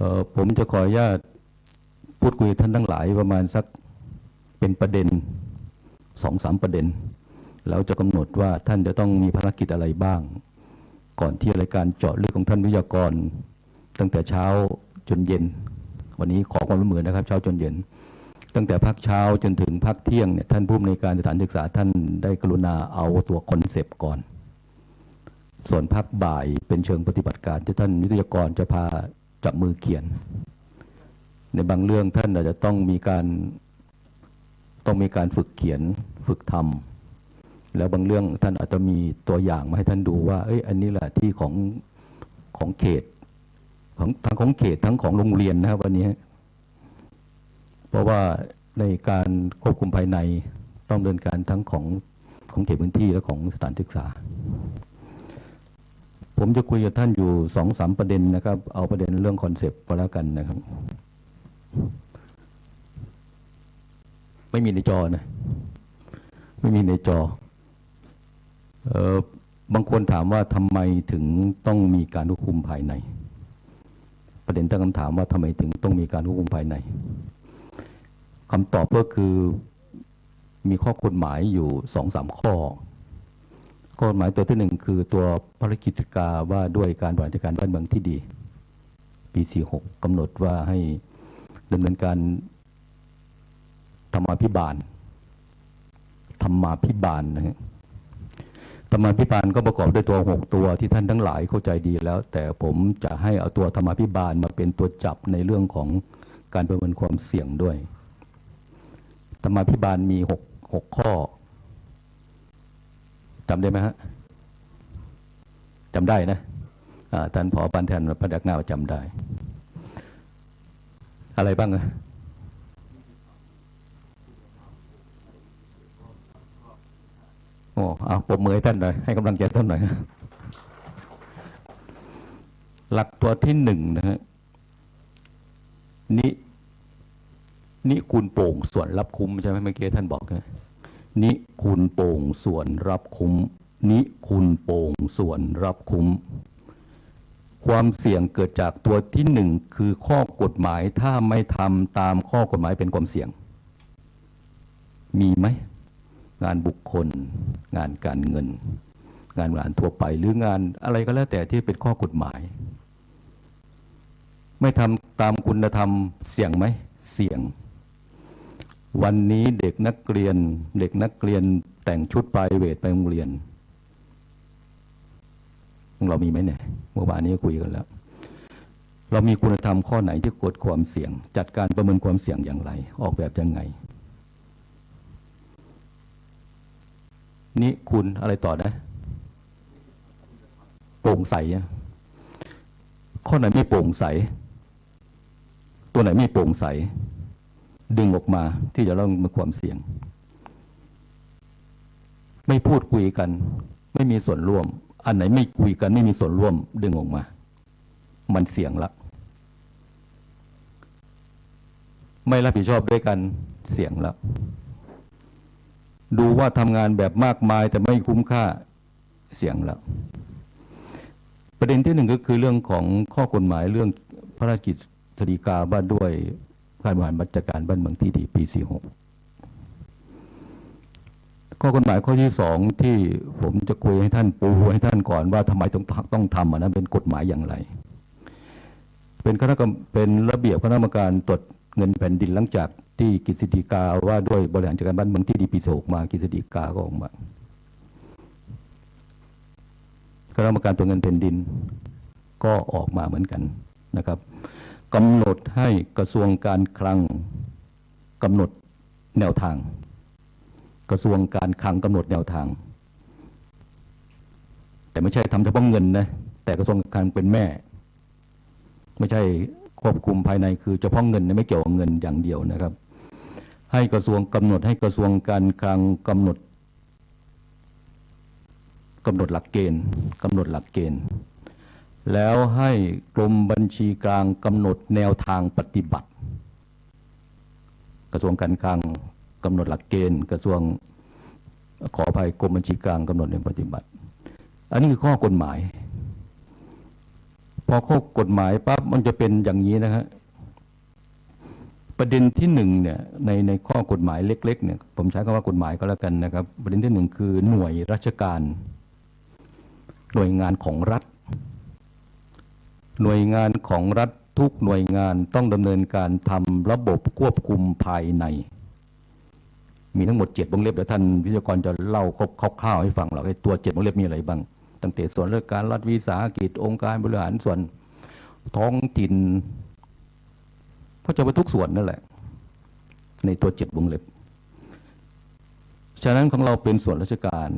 ออผมจะขออนุญาตพูดคุยท่านทั้งหลายประมาณสักเป็นประเด็นสองสามประเด็น แล้วจะกำหนดว่าท่านจะต้องมีภารกิจอะไรบ้าง ก่อนที่รายการเจาะลึกของท่านวิทยากร ตั้งแต่เช้าจนเย็น วันนี้ขอความร่วมมือนะครับ เช้าจนเย็น ตั้งแต่พักเช้าจนถึงพักเที่ยงเนี่ยท่านผู้อำนวยการสถานศึกษาท่านได้กรุณาเอาตัวคอนเซปต์ก่อน ส่วนพักบ่ายเป็นเชิงปฏิบัติการที่ท่านวิทยากรจะพา จับมือเขียน ในบางเรื่องท่านอาจจะต้องมีการต้องมีการฝึกเขียนฝึกทำแล้วบางเรื่องท่านอาจจะมีตัวอย่างมาให้ท่านดูว่า เอ้ยอันนี้แหละที่ของของเขตของทั้งของเขตทั้งของโรงเรียนนะครับวันนี้ เพราะว่าในการควบคุมภายในต้องเดินการทั้งของของเขตพื้นที่และของสถานศึกษา ผมจะคุยกับท่านอยู่สองสามประเด็นนะครับ เอาประเด็นเรื่องคอนเซปต์ก็แล้วกันนะครับ ไม่มีในจอนะ ไม่มีในจอเออบางคนถามว่าทำไมถึงต้องมีการควบคุมภายใน ประเด็นตั้งคำถามว่าทำไมถึงต้องมีการควบคุมภายในคำตอบก็คือมีข้อกฎหมายอยู่สองสามข้อ ข้อกฎหมายตัวที่หนึ่งคือตัวภารกิจกาว่าด้วยการบริหารจัดการบ้านเมืองที่ดี ปี 46กำหนดว่าให้ดำเนินการธรรมาภิบาลธรรมาภิบาลนะฮะธรรมาภิบาลก็ประกอบด้วยตัวหกตัวที่ท่านทั้งหลายเข้าใจดีแล้ว แต่ผมจะให้เอาตัวธรรมาภิบาลมาเป็นตัวจับในเรื่องของการประเมินความเสี่ยงด้วย ธรรมาภิบาลมีหกหกข้อ จำได้ไหมฮะจำได้นะท่านผอปันแทนประดักหน้าจำได้ อะไรบ้างอะโอ้เอาปมมือให้ท่านหน่อย ให้กำลังใจท่านหน่อยหลักตัวที่หนึ่งนะฮะนินิคูณโป่งส่วนรับคุ้มใช่ไหมเมื่อกี้ท่านบอกนะ นิคูณโป่งส่วนรับคุ้ม นิคูณโป่งส่วนรับคุ้ม ความเสี่ยงเกิดจากตัวที่หนึ่งคือข้อกฎหมายถ้าไม่ทำตามข้อกฎหมายเป็นความเสี่ยง มีไหม งานบุคคล งานการเงิน งานงานทั่วไปหรืองานอะไรก็แล้วแต่ที่เป็นข้อกฎหมาย ไม่ทำตามคุณธรรมเสี่ยงไหม เสี่ยง วันนี้เด็กนักเรียน เด็กนักเรียนแต่งชุดปเวทไปโรงเรียน เรามีไหมเนี่ยเมื่อวานนี้คุยกันแล้ว เรามีคุณธรรมข้อไหนที่กดความเสี่ยง จัดการประเมินความเสี่ยงอย่างไร ออกแบบยังไง นี่คุณอะไรต่อนะโปร่งใสข้อไหนไม่โปร่งใส ตัวไหนไม่โปร่งใส ดึงออกมาที่จะเล่ามีความเสี่ยง ไม่พูดคุยกัน ไม่มีส่วนร่วม อันไหนไม่คุยกัน ไม่มีส่วนร่วม ดึงออกมา มันเสี่ยงละไม่รับผิดชอบด้วยกันเสี่ยงละดูว่าทำงานแบบมากมายแต่ไม่คุ้มค่าเสี่ยงละประเด็นที่หนึ่งก็คือเรื่องของข้อกฎหมายเรื่องพระราชกิจสฎีกาว่าด้วย การบริหารจัดการบ้านเมืองที่ดีปี 46 ข้อกฎหมายข้อที่สองที่ผมจะคุยให้ท่านปูให้ท่านก่อนว่าทำไมต้องต้องทำอันนั้นเป็นกฎหมายอย่างไร เป็นคณะกรรมเป็นระเบียบคณะกรรมการตรวจเงินแผ่นดินหลังจากที่กฤษฎีกาว่าด้วยบริหารจัดการบ้านเมืองที่ดีปีหกมากฤษฎีกาก็ออกมาคณะกรรมการตรวจเงินแผ่นดินก็ออกมาเหมือนกันนะครับ กำหนดให้กระทรวงการคลังกำหนดแนวทาง กระทรวงการคลังกำหนดแนวทาง แต่ไม่ใช่ทำเฉพาะเงินนะแต่กระทรวงการคลังเป็นแม่ ไม่ใช่ควบคุมภายในคือเฉพาะเงินนะไม่เกี่ยวกับเงินอย่างเดียวนะครับ ให้กระทรวงกำหนดให้กระทรวงการคลังกำหนดกำหนดหลักเกณฑ์กำหนดหลักเกณฑ์ แล้วให้กรมบัญชีกลางกำหนดแนวทางปฏิบัติ กระทรวงการคลังกำหนดหลักเกณฑ์ กระทรวงขอภัยกรมบัญชีกลางกำหนดแนวปฏิบัติ อันนี้คือข้อกฎหมาย พอข้อกฎหมายปั๊บมันจะเป็นอย่างนี้นะฮะประเด็นที่หนึ่งเนี่ยในในข้อกฎหมายเล็ก ๆ เนี่ยผมใช้คำว่ากฎหมายก็แล้วกันนะครับ ประเด็นที่หนึ่งคือหน่วยราชการ หน่วยงานของรัฐ หน่วยงานของรัฐทุกหน่วยงานต้องดำเนินการทำระบบควบคุมภายใน มีทั้งหมดเจ็ดวงเล็บเดี๋ยวท่านวิทยากรจะเล่าคร่าวๆให้ฟังหรอกไอ้ตัวเจ็ดวงเล็บมีอะไรบ้าง ตั้งแต่ส่วนราชการรัฐวิสาหกิจองค์การบริหารส่วนท้องถิ่นก็จะไปทุกส่วนนั่นแหละ ในตัวเจ็ดวงเล็บ ฉะนั้นของเราเป็นส่วนราชการ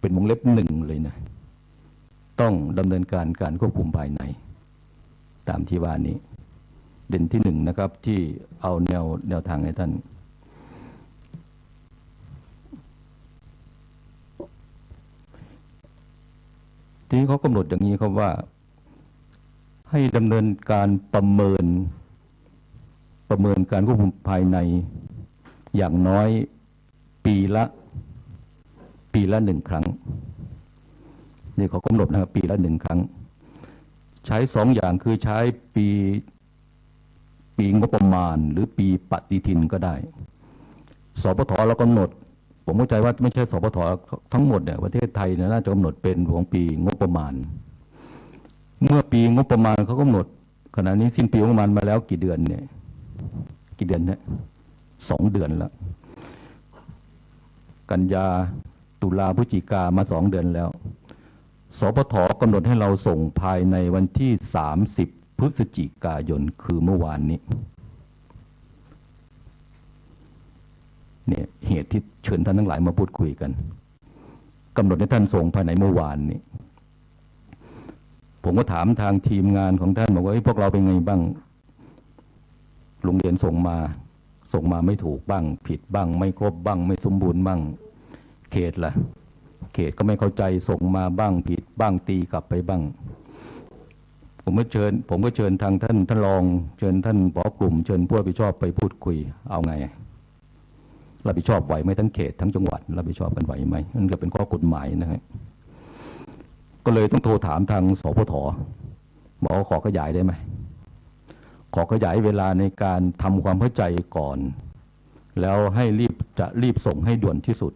เป็นวงเล็บหนึ่งเลยนะต้องดำเนินการการควบคุมภายใน ตามที่ว่านี้ เด่นที่หนึ่งนะครับที่เอาแนวแนวทางให้ท่าน ทีนี้เขากำหนดอย่างนี้ครับว่า ให้ดำเนินการประเมิน ประเมินการควบคุมภายในอย่างน้อยปีละปีละหนึ่งครั้งนี่เขากำหนดนะครับปีละหนึ่งครั้ง ใช้สองอย่างคือใช้ปีปีงบประมาณ หรือปีปฏิทินก็ได้ สปทเรากำหนด ผมเข้าใจว่าไม่ใช่สปททั้งหมดเนี่ยประเทศไทยเนี่ยน่าจะกำหนดเป็นของปีงบประมาณ เมื่อปีงบประมาณเขากำหนด ขณะนี้สิ้นปีงบประมาณมาแล้วกี่เดือนเนี่ย กี่เดือนเนี่ยสองเดือนแล้ว กันยาตุลาพฤศจิกามาสองเดือนแล้ว สปทกำหนดให้เราส่งภายในวันที่ 30 พฤศจิกายนคือเมื่อวานนี้เนี่ยเหตุที่เชิญท่านทั้งหลายมาพูดคุยกันกำหนดให้ท่านส่งภายในเมื่อวานนี้ ผมก็ถามทางทีมงานของท่านบอกว่าพวกเราเป็นไงบ้างโรงเรียนส่งมาส่งมาไม่ถูกบ้าง ผิดบ้าง ไม่ครบบ้าง ไม่สมบูรณ์บ้าง เขตล่ะ เขตก็ไม่เข้าใจส่งมาบ้างผิดบ้างตีกลับไปบ้าง ผมก็เชิญ ผมก็เชิญทางท่านท่านรอง เชิญท่านผอกลุ่ม เชิญผู้รับผิดชอบไปพูดคุย เอาไงรับผิดชอบไหวไหมทั้งเขตทั้งจังหวัดรับผิดชอบกันไหวไหมนั่นก็เป็นข้อกฎหมายนะฮะก็เลยต้องโทรถามทางสพทบอกว่าขอขยายได้ไหมขอขยายเวลาในการทำความเข้าใจก่อน แล้วให้รีบจะรีบส่งให้ด่วนที่สุด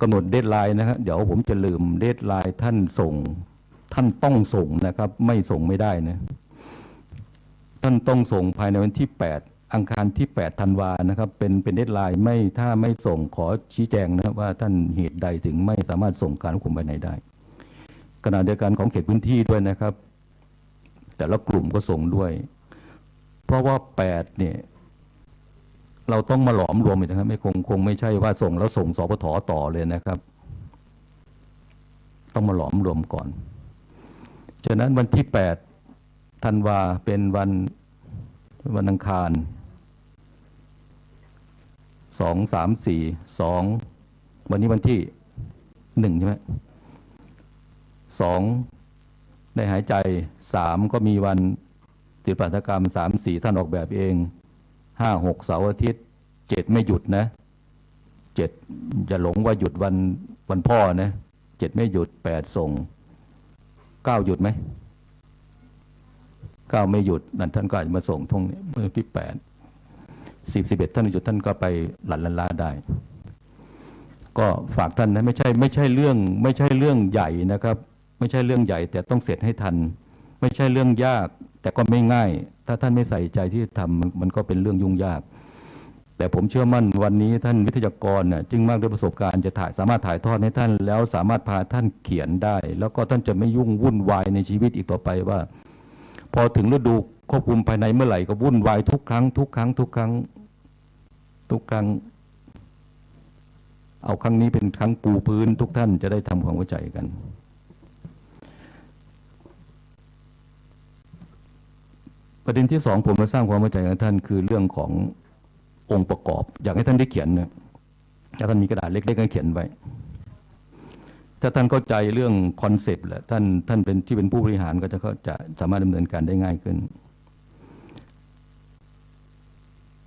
กำหนดเดทไลน์นะฮะเดี๋ยวผมจะลืมเดทไลน์ท่านส่ง ท่านต้องส่งนะครับ ไม่ส่งไม่ได้นะ ท่านต้องส่งภายในวันที่ 8 อังคารที่8ธันวานะครับ เป็นเป็นเดทไลน์ไม่ถ้าไม่ส่งขอชี้แจงนะว่าท่านเหตุใดถึงไม่สามารถส่งการควบคุมภายในได้ขณะเดียวกันของเขตพื้นที่ด้วยนะครับ แต่ละกลุ่มก็ส่งด้วย เพราะว่า8เนี่ย เราต้องมาหลอมรวมอีกนะครับ ไม่คงคงไม่ใช่ว่าส่งแล้วส่งสปทต่อเลยนะครับ ต้องมาหลอมรวมก่อน ฉะนั้นวันที่8ธันวาเป็นวันวันอังคารสองสามสี่สองวันนี้วันที่หนึ่งใช่ไหมสองได้หายใจสามก็มีวันศิลปหัตถกรรมสามสี่ท่านออกแบบเอง ห้าหกเสาร์อาทิตย์เจ็ดไม่หยุดนะเจ็ดจะหลงว่าหยุดวันวันพ่อนะเจ็ดไม่หยุดแปดส่งเก้าหยุดไหมเก้าไม่หยุดนั่นท่านก็อาจจะมาส่งทงนี้เมื่อที่แปดสิบสิบเอ็ดท่านหยุดท่านก็ไปหลันลันลาได้ ก็ฝากท่านนะไม่ใช่ไม่ใช่เรื่องไม่ใช่เรื่องใหญ่นะครับ ไม่ใช่เรื่องใหญ่แต่ต้องเสร็จให้ทัน ไม่ใช่เรื่องยาก แต่ก็ไม่ง่าย ถ้าท่านไม่ใส่ใจที่ทำมันก็เป็นเรื่องยุ่งยาก แต่ผมเชื่อมั่นวันนี้ท่านวิทยากรน่ะจึงมากด้วยประสบการณ์จะถ่ายสามารถถ่ายทอดให้ท่านแล้วสามารถพาท่านเขียนได้ แล้วก็ท่านจะไม่ยุ่งวุ่นวายในชีวิตอีกต่อไปว่า พอถึงฤดูควบคุมภายในเมื่อไหร่ก็วุ่นวายทุกครั้งทุกครั้งทุกครั้งทุกครั้ง เอาครั้งนี้เป็นครั้งปูพื้นทุกท่านจะได้ทำความเข้าใจกัน ประเด็นที่สองผมมาสร้างความเข้าใจกับท่านคือเรื่องขององค์ประกอบ อยากให้ท่านได้เขียนนะถ้าท่านมีกระดาษเล็กๆให้เขียนไว้ ถ้าท่านเข้าใจเรื่องคอนเซปต์แหละท่านท่านเป็นที่เป็นผู้บริหารก็จะเขาจะสามารถดำเนินการได้ง่ายขึ้น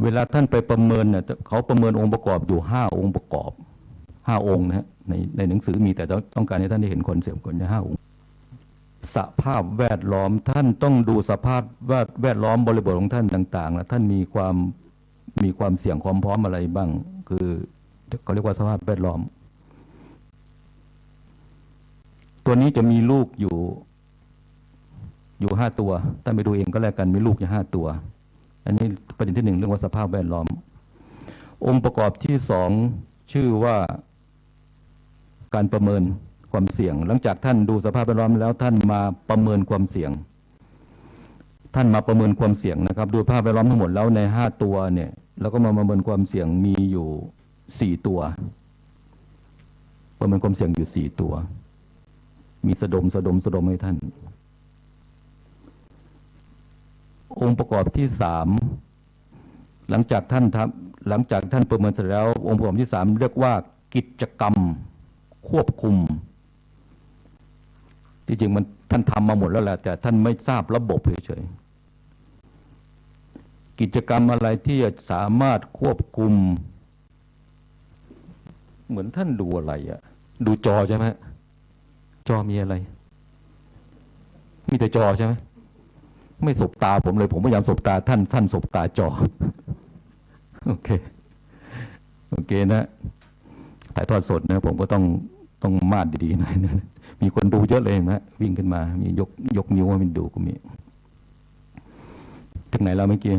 เวลาท่านไปประเมินเนี่ยเขาประเมินองค์ประกอบอยู่ห้าองค์ประกอบห้าองค์นะฮะในในหนังสือมีแต่ต้องการให้ท่านได้เห็นคอนเซปต์ก่อนห้าองค์ สภาพแวดล้อมท่านต้องดูสภาพแวดแวดล้อมบริบทของท่านต่างๆแล้วท่านมีความมีความเสี่ยงความพร้อมอะไรบ้าง คือเขาเรียกว่าสภาพแวดล้อม ตัวนี้จะมีลูกอยู่ อยู่ห้าตัวท่านไปดูเองก็แล้วกันมีลูกอยู่ห้าตัว อันนี้ประเด็นที่หนึ่งเรื่องว่าสภาพแวดล้อม องค์ประกอบที่สองชื่อว่าการประเมิน ความเสี่ยง หลังจากท่านดูสภาพแวดล้อมแล้วท่านมาประเมินความเสี่ยง ท่านมาประเมินความเสี่ยงนะครับ ดูภาพแวดล้อมทั้งหมดแล้วในห้าตัวเนี่ยแล้วก็มาประเมินความเสี่ยงมีอยู่สี่ตัว ประเมินความเสี่ยงอยู่สี่ตัว มีสะดมสะดมสะดมให้ท่าน องค์ประกอบที่สามหลังจากท่านทำหลังจากท่านประเมินเสร็จแล้ว องค์ประกอบที่สามเรียกว่ากิจกรรมควบคุม ที่จริงมันท่านทำมาหมดแล้วแหละแต่ท่านไม่ทราบระบบเฉยๆกิจกรรมอะไรที่จะสามารถควบคุม เหมือนท่านดูอะไรอะดูจอใช่ไหมจอมีอะไร มีแต่จอใช่ไหมไม่สบตาผมเลย ผมพยายามสบตาท่านท่านสบตาจอ โอเค โอเคนะถ่ายทอดสดนะ ผมก็ต้องต้องมาดดีๆหน่อยนะ มีคนดูเยอะเลยนะวิ่งขึ้นมา มียกยกนิ้วให้มันดูก็มี ถึงไหนแล้วเมื่อกี้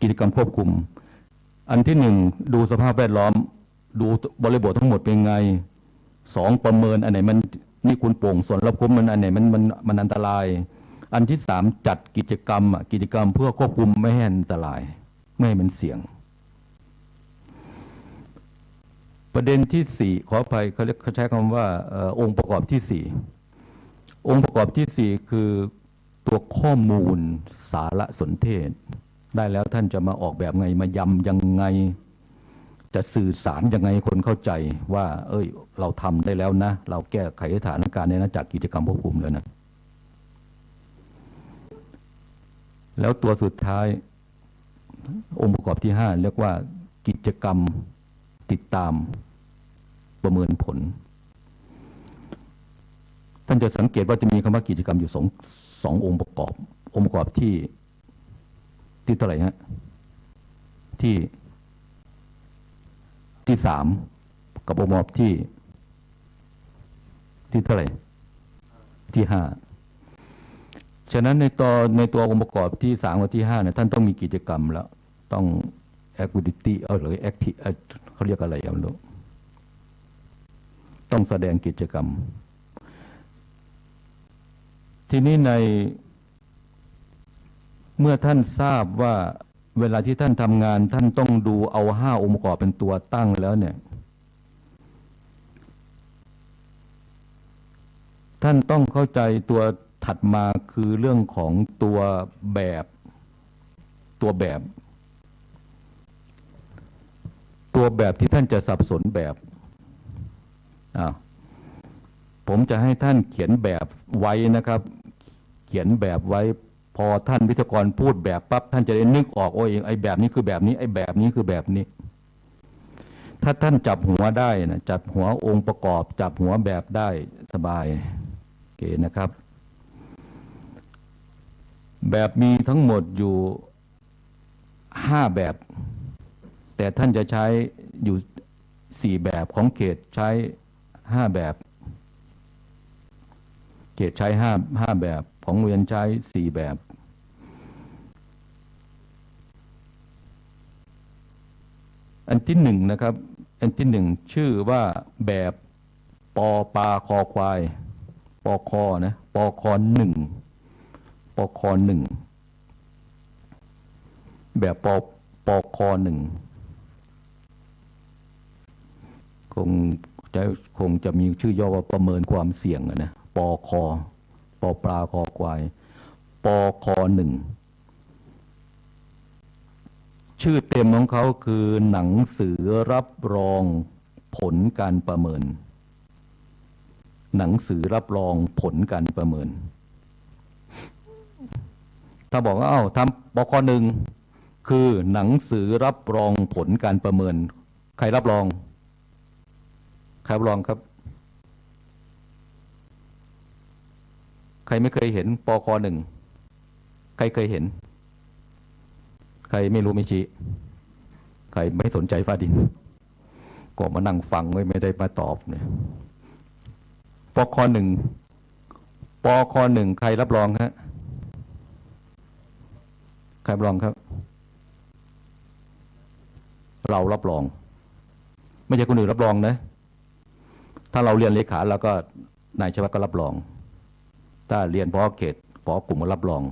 กิจกรรมควบคุม อันที่หนึ่งดูสภาพแวดล้อม ดูบริบททั้งหมดเป็นไงสองประเมินอันไหนมันนี่คุณโป่งส่วนรับคุ้มมันอันไหนมันมันมันอันตราย อันที่สามจัดกิจกรรมอะกิจกรรมเพื่อควบคุมไม่ให้อันตราย ไม่ให้มันเสี่ยง ประเด็นที่สี่ขออภัยเขาเรียกเขาใช้คำว่าออองค์ประกอบที่สี่องค์ประกอบที่สี่คือตัวข้อมูลสารสนเทศ ได้แล้วท่านจะมาออกแบบไงมายำยังไง จะสื่อสารยังไงคนเข้าใจว่า เอ้ย เราทำได้แล้วนะ เราแก้ไขสถานการณ์ในนะจากกิจกรรมควบคุมแล้วนะแล้วตัวสุดท้ายองค์ประกอบที่ห้าเรียกว่ากิจกรรมติดตาม ประเมินผล ท่านจะสังเกตว่าจะมีคำว่ากิจกรรมอยู่สองสององค์ประกอบ องค์ประกอบที่ที่เท่าไหร่ฮะที่ที่สามกับองค์ประกอบที่ ที่เท่าไหร่ที่ห้าฉะนั้นในตัวในตัวองค์ประกอบที่สามกับที่ห้าเนี่ยท่านต้องมีกิจกรรมแล้ว ต้อง activity เออหรือ active เขาเรียกอะไรอย่างรู้ ต้องแสดงกิจกรรม ทีนี้ในเมื่อท่านทราบว่าเวลาที่ท่านทำงาน ท่านต้องดูเอาห้าองค์ประกอบเป็นตัวตั้งแล้วเนี่ย ท่านต้องเข้าใจตัวถัดมาคือเรื่องของตัวแบบตัวแบบ ตัวแบบที่ท่านจะสับสนแบบ ผมจะให้ท่านเขียนแบบไว้นะครับ เขียนแบบไว้พอท่านวิทยากรพูดแบบปั๊บท่านจะได้นึกออกโอ้ยไอ้แบบนี้คือแบบนี้ไอ้แบบนี้คือแบบนี้ ถ้าท่านจับหัวได้นะจับหัวองค์ประกอบ จับหัวแบบได้สบายโอเคนะครับ แบบมีทั้งหมดอยู่ห้าแบบ แต่ท่านจะใช้อยู่สี่แบบของเขตใช้ ห้าแบบเขตใช้ห้าห้าแบบของเรียนใช้สี่แบบ อันที่หนึ่งนะครับ อันที่หนึ่งชื่อว่าแบบปอปาคอควายปอคอนะปอคอหนึ่งปอคอหนึ่งแบบปอปอคอหนึ่งคง จะคงจะมีชื่อย่อว่าประเมินความเสี่ยงนะปอคอปอปลาคอควายปอคอหนึ่งชื่อเต็มของเขาคือหนังสือรับรองผลการประเมิน หนังสือรับรองผลการประเมิน ถ้าบอกว่าเอ้าทำปคหนึ่งคือหนังสือรับรองผลการประเมิน ใครรับรอง ครับรองครับ ใครไม่เคยเห็นปคหนึ่ง ใครเคยเห็น ใครไม่รู้ไม่ชี้ ใครไม่สนใจฟ้าดิน ก็มานั่งฟังไว้ไม่ได้มาตอบเนี่ยปคหนึ่งปคหนึ่งใครรับรองฮะใครรับรองครับ เรารับรอง ไม่ใช่คนอื่นรับรองนะ ถ้าเราเรียนเลขาแล้วก็นายชวัตก็รับรอง ถ้าเรียนพอเขตพอกลุ่มก็รับรอง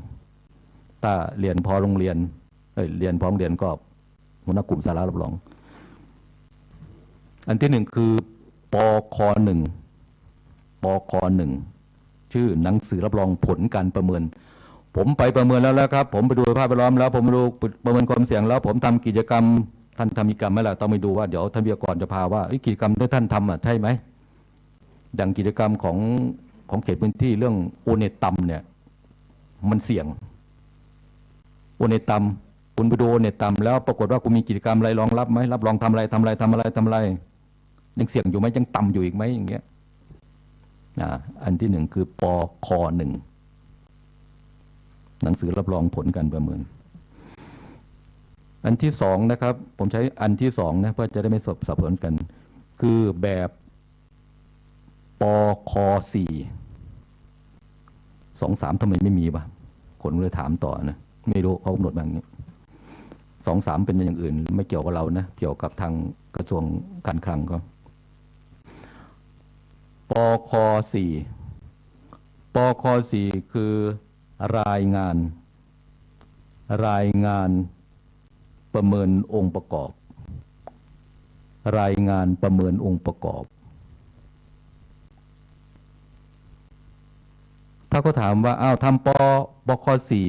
ถ้าเรียนพอโรงเรียนเอ้ยเรียนพอโรงเรียนก็หัวหน้ากลุ่มสาระรับรอง อันที่หนึ่งคือปคหนึ่งปคหนึ่งชื่อหนังสือรับรองผลการประเมิน ผมไปประเมินแล้วแล้วครับ ผมไปดูภาพแวดล้อมแล้ว ผมไปดูประเมินความเสี่ยงแล้ว ผมทำกิจกรรมท่านทำกิจกรรมไหมล่ะต้องไปดูว่าเดี๋ยวท่านวิทยากรจะพาว่ากิจกรรมที่ท่านทำอะใช่ไหม อย่างกิจกรรมของของเขตพื้นที่เรื่องโอเนตัมเนี่ยมันเสี่ยงโอเนตัมคุณไปดูโอเนตัมแล้วปรากฏว่าคุณมีกิจกรรมอะไรรองรับไหมรับรองทำอะไรทำอะไรทำอะไรทำอะไรยังเสี่ยงอยู่ไหมยังต่ำอยู่อีกไหมอย่างเงี้ยอันที่หนึ่งคือปคหนึ่งหนังสือรับรองผลการประเมิน อันที่สองนะครับ ผมใช้อันที่สองนะเพื่อจะได้ไม่สับสับสนกัน คือแบบ ปคสี่สองสามทำไมไม่มีวะคนก็เลยถามต่อนะไม่รู้เขากำหนดมาอย่างนี้สองสามเป็นอย่างอื่น ไม่เกี่ยวกับเรานะเกี่ยวกับทางกระทรวงการคลังก็ปคสี่ปคสี่คือรายงาน รายงานประเมินองค์ประกอบ รายงานประเมินองค์ประกอบ ถ้าเขาถามว่าอ้าวทำปปคสี่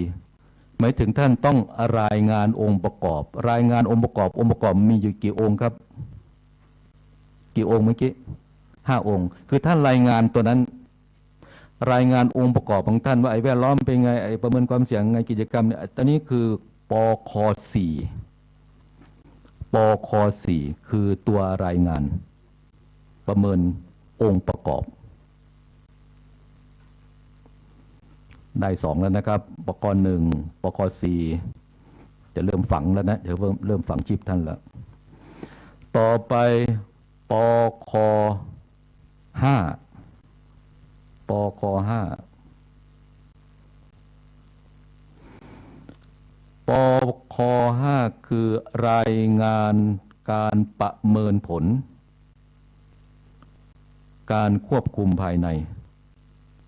หมายถึงท่านต้องรายงานองค์ประกอบ รายงานองค์ประกอบ องค์ประกอบมีอยู่กี่องค์ครับ กี่องค์เมื่อกี้ห้าองค์ คือท่านรายงานตัวนั้น รายงานองค์ประกอบของท่านว่าไอ้แวดล้อมเป็นไงไอ้ประเมินความเสี่ยงไงกิจกรรมเนี่ยอันนี้คือปคสี่ปคสี่คือตัวรายงาน ประเมินองค์ประกอบ ได้สองแล้วนะครับปกรหนึ่งปกสี่จะเริ่มฝังแล้วนะเดี๋ยวเริ่มเริ่มฝังชิปท่านแล้ว ต่อไปปคห้าปคห้าปคห้าคือรายงานการประเมินผล การควบคุมภายใน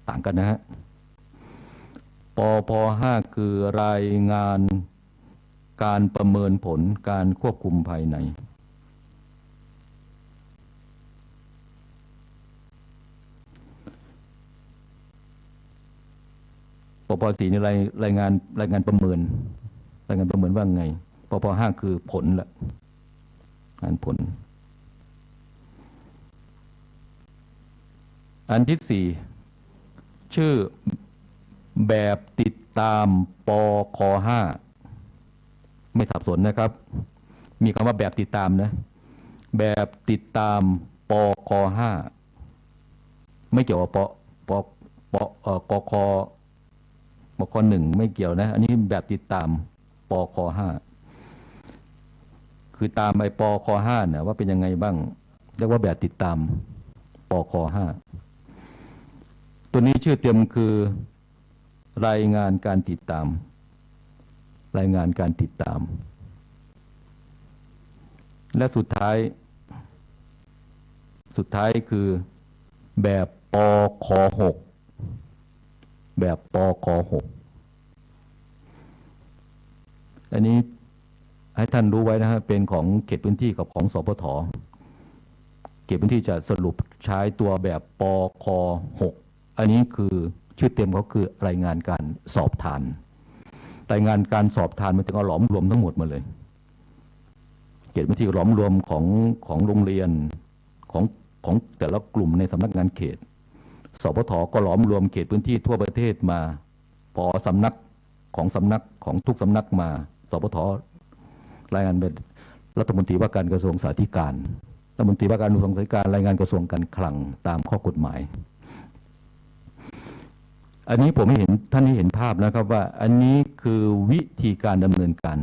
ต่างกันนะฮะ ปพห้าคือรายงานการประเมินผลการควบคุมภายใน ปปสี่นี่รายรายงานรายงานประเมิน รายงานประเมินว่าไง ปปห้าคือผลละงานผล อันที่สี่ชื่อ แบบติดตามปคห้าไม่สับสนนะครับ มีคำว่าแบบติดตามนะ แบบติดตามปคห้าไม่เกี่ยวกับปปปอ่อกคปคหนึ่งไม่เกี่ยวนะ อันนี้แบบติดตามปคห้าคือตามไอปคห้าเนี่ยว่าเป็นยังไงบ้างเรียกว่าแบบติดตามปคห้าตัวนี้ชื่อเต็มคือ รายงานการติดตาม รายงานการติดตาม และสุดท้าย สุดท้ายคือแบบปคหกแบบปคหกอันนี้ให้ท่านรู้ไว้นะฮะเป็นของเขตพื้นที่กับของสพทเขตพื้นที่จะสรุปใช้ตัวแบบปคหกอันนี้คือ ชื่อเต็มเขาคือรายงานการสอบทาน รายงานการสอบทานมันถึงเอาหลอมรวมทั้งหมดมาเลยเขตพื้นที่หลอมรวมของของโรงเรียนของของแต่ละกลุ่มในสำนักงานเขต สพทก็หลอมรวมเขตพื้นที่ทั่วประเทศมา พอสำนักของสำนักของทุกสำนักมา สพทรายงานเป็นรัฐมนตรีว่าการกระทรวงสาธารณการรัฐมนตรีว่าการกระทรวงสาธารณการรายงานกระทรวงการคลังตามข้อกฎหมาย อันนี้ผมไม่เห็นท่านให้เห็นภาพนะครับว่าอันนี้คือวิธีการดำเนินการ